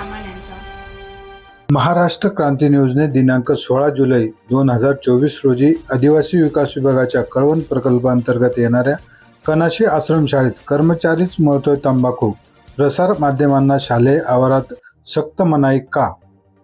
सामान महाराष्ट्र क्रांती न्यूजने दिनांक सोळा जुलै दोन हजार चोवीस रोजी आदिवासी विकास विभागाच्या कळवण प्रकल्पांतर्गत येणाऱ्या कनाशी आश्रमशाळेत कर्मचारीच मळतोय तंबाखू प्रसार माध्यमांना शालेय आवारात सक्त मनाई का?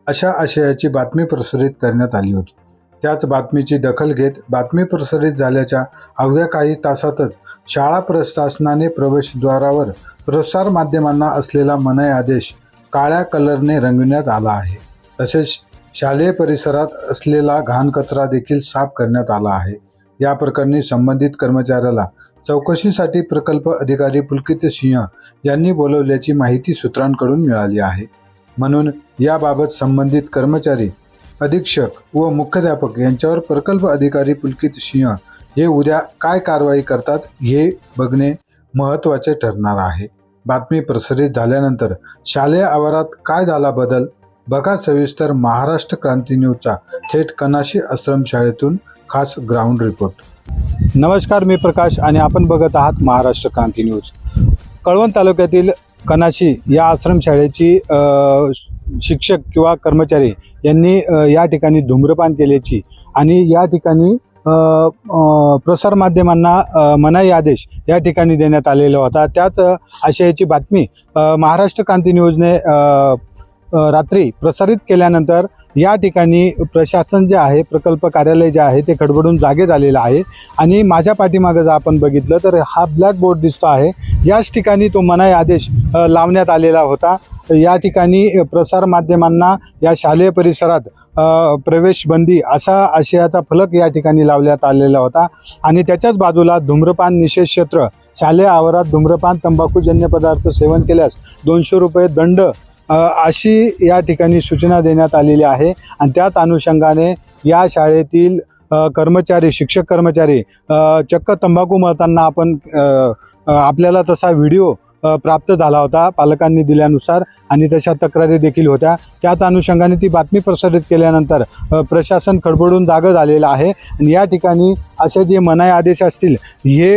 अशा आशयाची बातमी प्रसारित करण्यात आली होती. त्याच बातमीची दखल घेत बातमी प्रसारित झाल्याच्या अवघ्या काही तासातच शाळा प्रशासनाने प्रवेशद्वारावर प्रसार माध्यमांना असलेला मनाई आदेश काळ्या कलरने रंगविण्यात आला आहे. तसेच शालेय परिसरात असलेला घाण कचरा देखील साफ करण्यात आला आहे. या प्रकरणी संबंधित कर्मचाऱ्याला चौकशीसाठी प्रकल्प अधिकारी पुलकित सिंह यांनी बोलवल्याची माहिती सूत्रांकडून मिळाली आहे. म्हणून याबाबत संबंधित कर्मचारी अधीक्षक व मुख्याध्यापक यांच्यावर प्रकल्प अधिकारी पुलकित सिंह हे उद्या काय कारवाई करतात हे बघणे महत्त्वाचे ठरणार आहे. बातमी प्रसारित झाल्यानंतर शालेय आवारात काय झाला बदल? बघा सविस्तर महाराष्ट्र क्रांती न्यूजचा थेट कनाशी आश्रमशाळेतून खास ग्राउंड रिपोर्ट. नमस्कार मी प्रकाश आणि आपण बघत आहात महाराष्ट्र क्रांती न्यूज. कळवण तालुक्यातील कनाशी या आश्रमशाळेची शिक्षक किंवा कर्मचारी यांनी या ठिकाणी धूम्रपान केल्याची आणि या ठिकाणी प्रसारमाध्यमांना मनाई आदेश या ठिकाणी देण्यात आलेला होता. त्याच आशयाची बातमी महाराष्ट्र क्रांती न्यूजने रात्री प्रसारित केल्यानंतर या ठिकाणी प्रशासन जे आहे प्रकल्प कार्यालय जे आहे ते खडबडून जागे झालेलं आहे. आणि माझ्या पाठीमागं जर आपण बघितलं तर हा ब्लॅक बोर्ड दिसतो आहे. याच ठिकाणी तो मनाई आदेश लावण्यात आलेला होता. या ठिकाणी प्रसार माध्यमांना या शालेय परिसरात प्रवेश बंदी असा आशयाचा फलक या ठिकाणी लावण्यात आलेला होता. आणि त्याच्याच बाजूला धूम्रपान निषेध क्षेत्र शालेय आवारात धूम्रपान तंबाखूजन्य पदार्थ सेवन केल्यास दोनशे रुपये दंड अशी या ठिकाणी सूचना देण्यात आलेली आहे. आणि त्याच अनुषंगाने या शाळेतील कर्मचारी शिक्षक कर्मचारी चक्क तंबाखू मळताना आपण आपल्याला तसा व्हिडिओ प्राप्त झाला होता पालकांनी दिल्यानुसार आणि तशा तक्रारी देखील होत्या. त्याच अनुषंगाने ती बातमी प्रसारित केल्यानंतर प्रशासन खडबडून जागं झालेलं आहे आणि या ठिकाणी असे जे मनाई आदेश असतील हे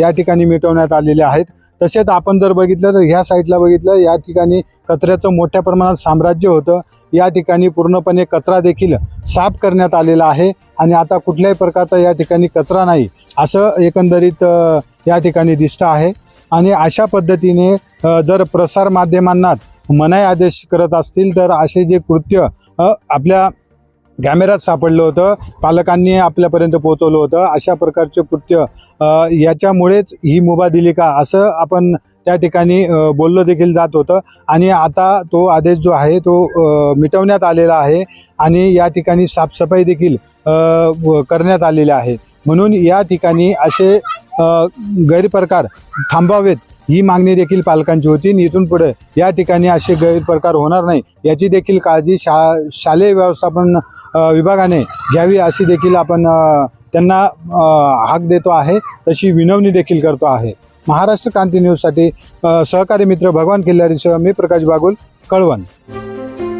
या ठिकाणी मिटवण्यात आलेले आहेत. तसेच आपण जर बघितलं तर ह्या साईडला बघितलं या ठिकाणी कचऱ्याचं मोठ्या प्रमाणात साम्राज्य होतं. या ठिकाणी पूर्णपणे कचरा देखील साफ करण्यात आलेला आहे आणि आता कुठल्याही प्रकारचा या ठिकाणी कचरा नाही असं एकंदरीत या ठिकाणी दिसतं आहे. आणि अशा पद्धतीने जर प्रसार माध्यमांना मनाई आदेश करत असतील तर असे जे कृत्य आपल्या कॅमेऱ्यात सापडलं होतं पालकांनी आपल्यापर्यंत पोहोचवलं होतं अशा प्रकारचे कृत्य याच्यामुळेच ही मुभा दिली का? असं आपण त्या ठिकाणी बोललं देखील जात होतं. आणि आता तो आदेश जो आहे तो मिटवण्यात आलेला आहे आणि या ठिकाणी साफसफाई देखील करण्यात आलेली आहे. म्हणून या ठिकाणी असे गैरप्रकार थांबावेत ही मागणी देखील पालकांची होती. आणि इथून पुढे या ठिकाणी असे गैरप्रकार होणार नाही याची देखील काळजी शा शालेय व्यवस्थापन विभागाने घ्यावी अशी देखील आपण त्यांना हाक देतो आहे तशी विनवणी देखील करतो आहे. महाराष्ट्र क्रांती न्यूजसाठी सहकारी मित्र भगवान किल्लारीसह मी प्रकाश बागुल कळवण.